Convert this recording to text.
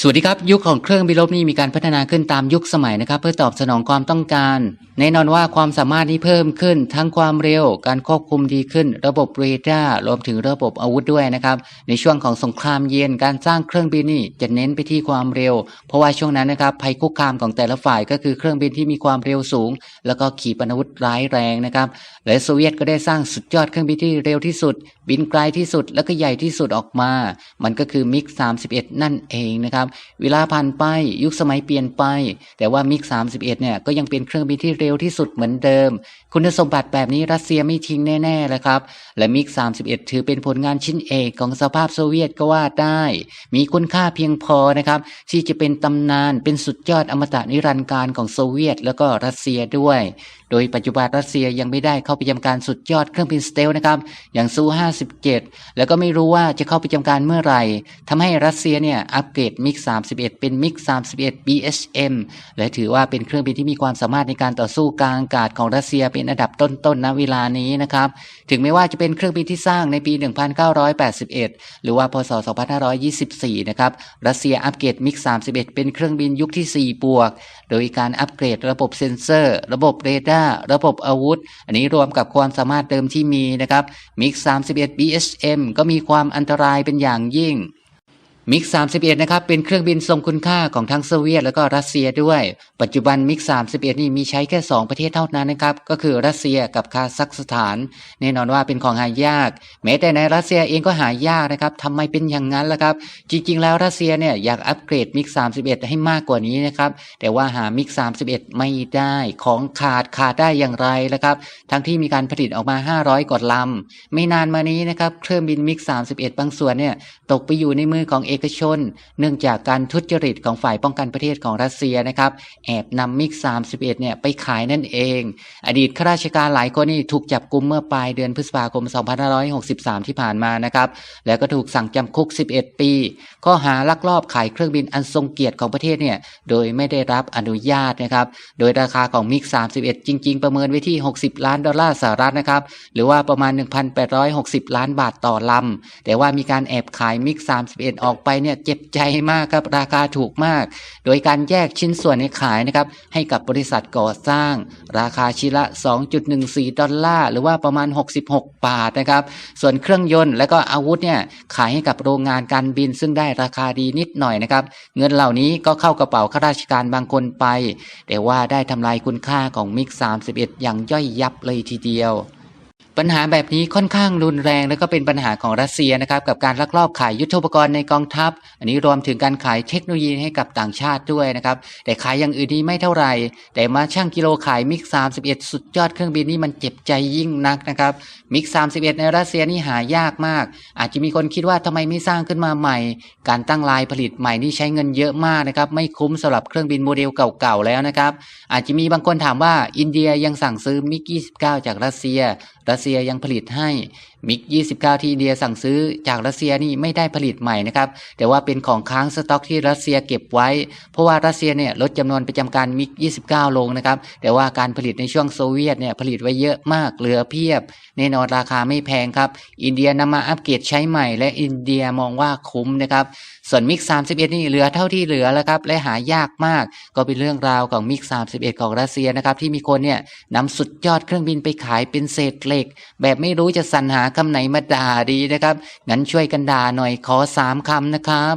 สวัสดีครับ ยุคของเครื่องบินรบนี่มีการพัฒนาขึ้นตามยุคสมัยนะครับ เพื่อตอบสนองความต้องการ แน่นอนว่าความสามารถนี้เพิ่มขึ้น ทั้งความเร็ว การควบคุมดีขึ้น ระบบเรดาร์รวมถึงระบบอาวุธด้วยนะครับ ในช่วงของสงครามเย็นการสร้างเครื่องบินนี่จะเน้นไปที่ความเร็ว เพราะว่าช่วงนั้นนะครับภัยคุกคามของแต่ละฝ่ายก็คือเครื่องบินที่มีความเร็วสูง แล้วก็ขีปนาวุธร้ายแรงนะครับและโซเวียตก็ได้สร้างสุดยอดเครื่องบินที่เร็วที่สุด บินไกลที่สุด แล้วก็ใหญ่ที่สุดออกมา มันก็คือมิก31 นั่นเองนะครับเวลาผ่านไปยุคสมัยเปลี่ยนไป แต่ว่ามิก 31 เนี่ยก็ยังเป็นเครื่องบินที่เร็วที่สุดเหมือนเดิม คุณสมบัติแบบนี้รัสเซียไม่ทิ้งแน่ๆเลยครับ และมิก 31 ถือเป็นผลงานชิ้นเอกของสภาพโซเวียตก็ว่าได้ มีคุณค่าเพียงพอนะครับที่จะเป็นตำนานเป็นสุดยอดอมตะนิรันดร์การของโซเวียต แล้วก็รัสเซียด้วย โดยปัจจุบันรัสเซียยังไม่ได้เข้าไปทำการสุดยอดเครื่องบินสเตลนะครับอย่างซู57แล้วก็ไม่รู้ว่าจะเข้าไปทำการเมื่อไหร่ทำให้รัสเซียเนี่ยอัปเกรดมิก31 เป็นมิก31 BHM และถือว่าเป็นเครื่องบินที่มีความสามารถในการต่อสู้กลางอากาศของรัสเซียเป็นอันดับต้นๆณเวลานี้นะครับถึงแม้ว่าจะเป็นเครื่องบินที่สร้างในปี 1981 หรือว่าพศ 2524 นะครับรัสเซียอัปเกรดมิก31 เป็นเครื่องบินยุคที่ 4 บวก โดยการอัปเกรดระบบเซ็นเซอร์ ระบบเรดาร์ระบบอาวุธ อันนี้รวมกับความสามารถเดิมที่มีนะครับมิก31 BHM ก็มีความอันตรายเป็นอย่างยิ่ง มิก31 นะครับ เป็นเครื่องบินทรงคุณค่าของทั้งโซเวียตแล้วก็รัสเซียด้วย ปัจจุบันมิก31 นี่มีใช้แค่ 2 ประเทศเท่านั้นนะครับ ก็คือรัสเซียกับคาซัคสถาน แน่นอนว่าเป็นของหายาก แม้แต่ในรัสเซียเองก็หายากนะครับทำไมเป็นอย่างนั้นล่ะครับ จริง ๆ แล้วรัสเซียเนี่ยอยากอัปเกรดมิก31 ให้มากกว่านี้นะครับ แต่ว่าหามิก31 ไม่ได้ ของขาดขาดได้อย่างไรล่ะครับ ทั้งที่มีการผลิตออกมา 500 กว่าลำ ไม่นานมานี้นะครับ เครื่องบินมิก31 บางส่วนเนี่ยตกไปอยู่ในมือของเอกชน เนื่องจากการทุจริตของฝ่ายป้องกันประเทศของรัสเซียนะครับ แอบนำมิก 31 เนี่ยไปขายนั่นเอง อดีตข้าราชการหลายคนนี่ถูกจับกุมเมื่อปลายเดือนพฤษภาคม 2563 ที่ผ่านมานะครับ แล้วก็ถูกสั่งจำคุก 11 ปี ข้อหาลักลอบขายเครื่องบินอันทรงเกียรติของประเทศเนี่ยโดยไม่ได้รับอนุญาตนะครับ โดยราคาของมิก 31 จริง ๆ ประเมินไว้ที่ 60 ล้านดอลลาร์สหรัฐนะครับ หรือว่าประมาณ 1,860 ล้านบาทต่อลำ แต่ว่ามีการแอบขายมิก 31 ออกไปเนี่ยเจ็บใจมากครับราคาถูกมาก โดยการแยกชิ้นส่วนในขายนะครับให้กับบริษัทก่อสร้าง ราคาชิ้นละ 2.14 ดอลลาร์หรือว่าประมาณ 66 บาทนะครับ ส่วนเครื่องยนต์และก็อาวุธเนี่ยขายให้กับโรงงานการบิน ซึ่งได้ราคาดีนิดหน่อยนะครับ เงินเหล่านี้ก็เข้ากระเป๋าข้าราชการบางคนไป แต่ว่าได้ทำลายคุณค่าของมิก31 อย่างย่อยยับเลยทีเดียว ปัญหาแบบนี้ค่อนข้างรุนแรง และก็เป็นปัญหาของรัสเซียนะครับกับการลักลอบขายยุทโธปกรณ์ในกองทัพ อันนี้รวมถึงการขายเทคโนโลยีให้กับต่างชาติด้วยนะครับแต่ขายอย่างอื่นนี้ไม่เท่าไหร่ แต่มาช่างกิโลขายมิก 31 สุดยอดเครื่องบินนี่มันเจ็บใจยิ่งนักนะครับมิก 31 ในรัสเซียนี่หายากมาก อาจจะมีคนคิดว่าทำไมไม่สร้างขึ้นมาใหม่ การตั้งลายผลิตใหม่นี่ใช้เงินเยอะมากนะครับไม่คุ้มสำหรับเครื่องบินโมเดลเก่าๆแล้วนะครับอาจจะมีบางคนถามว่าอินเดียยังสั่งซื้อมิก 29 จากรัสเซียรัสเซียยังผลิตให้มิก 29 ที่อินเดียสั่งซื้อจากรัสเซียนี่ไม่ได้ผลิตใหม่นะครับ แต่ว่าเป็นของค้างสต็อกที่รัสเซียเก็บไว้ เพราะว่ารัสเซียเนี่ยลดจำนวนประจำการมิก 29 ลงนะครับ แต่ว่าการผลิตในช่วงโซเวียตเนี่ยผลิตไว้เยอะมากเหลือเพียบ แน่นอนราคาไม่แพงครับ อินเดียนำมาอัปเกรดใช้ใหม่ และอินเดียมองว่าคุ้มนะครับ ส่วนมิก 31 นี่เหลือเท่าที่เหลือแล้วครับและหายากมาก ก็เป็นเรื่องราวของมิก 31 ของรัสเซียนะครับที่มีคนเนี่ยนำสุดยอดเครื่องบินไปขายเป็นเศษเหล็กแบบไม่รู้จะสรรหาคำไหนมาด่าดีนะครับ งั้นช่วยกันด่าหน่อยขอสามคำนะครับ